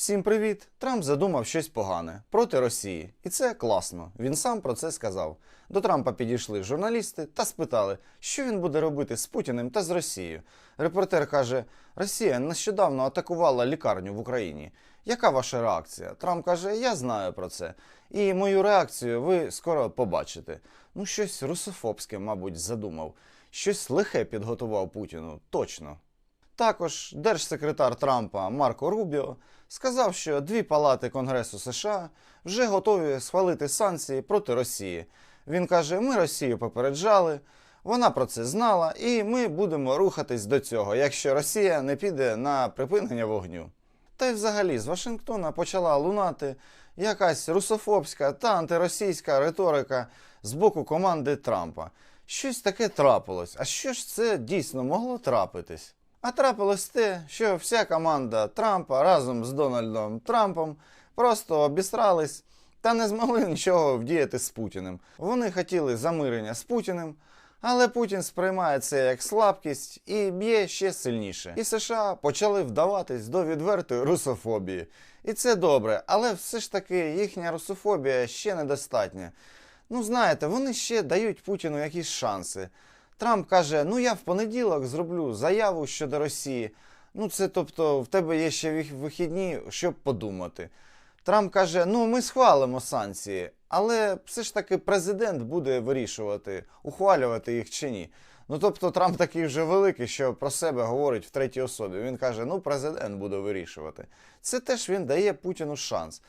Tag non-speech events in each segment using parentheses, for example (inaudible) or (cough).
Всім привіт! Трамп задумав щось погане проти Росії. І це класно. Він сам про це сказав. До Трампа підійшли журналісти та спитали, що він буде робити з Путіним та з Росією. Репортер каже: Росія нещодавно атакувала лікарню в Україні. Яка ваша реакція? Трамп каже: Я знаю про це. І мою реакцію ви скоро побачите. Ну, щось русофобське, мабуть, задумав. Щось лихе підготував Путіну, точно. Також держсекретар Трампа Марко Рубіо сказав, що дві палати Конгресу США вже готові схвалити санкції проти Росії. Він каже: ми Росію попереджали, вона про це знала, і ми будемо рухатись до цього, якщо Росія не піде на припинення вогню. Та й взагалі з Вашингтона почала лунати якась русофобська та антиросійська риторика з боку команди Трампа. Щось таке трапилось. А що ж це дійсно могло трапитись? А трапилось те, що вся команда Трампа разом з Дональдом Трампом просто обісрались та не змогли нічого вдіяти з Путіним. Вони хотіли замирення з Путіним, але Путін сприймає це як слабкість і б'є ще сильніше. І США почали вдаватись до відвертої русофобії. І це добре, але все ж таки їхня русофобія ще недостатня. Ну, знаєте, вони ще дають Путіну якісь шанси. Трамп каже: ну я в понеділок зроблю заяву щодо Росії. Ну, це тобто, в тебе є ще вихідні, щоб подумати. Трамп каже: ну ми схвалимо санкції, але все ж таки президент буде вирішувати, ухвалювати їх чи ні. Ну тобто Трамп такий вже великий, що про себе говорить в третій особі. Він каже: ну президент буде вирішувати. Це теж він дає Путіну шанс.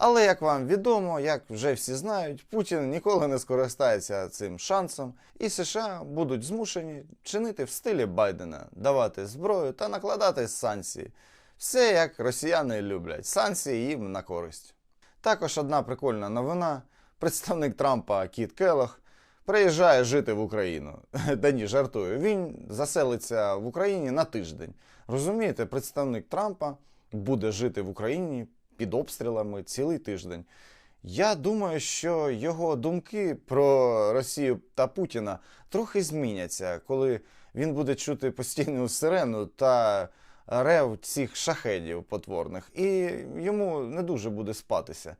Але як вам відомо, як вже всі знають, Путін ніколи не скористається цим шансом, і США будуть змушені чинити в стилі Байдена, давати зброю та накладати санкції. Все як росіяни люблять. Санкції їм на користь. Також одна прикольна новина: представник Трампа Кіт Келлог приїжджає жити в Україну. (laughs) Та ні, жартую. Він заселиться в Україні на тиждень. Розумієте, представник Трампа буде жити в Україні під обстрілами цілий тиждень. Я думаю, що його думки про Росію та Путіна трохи зміняться, коли він буде чути постійну сирену та рев цих шахедів потворних, і йому не дуже буде спатися.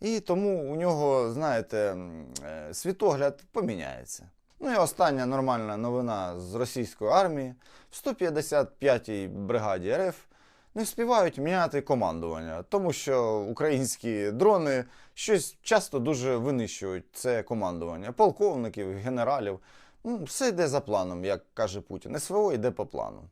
І тому у нього, знаєте, е, світогляд поміняється. Ну і остання нормальна новина з російської армії в 155-й бригаді РФ не вспівають міняти командування, тому що українські дрони щось часто дуже винищують це командування полковників, генералів. Ну, все йде за планом, як каже Путін. СВО йде по плану.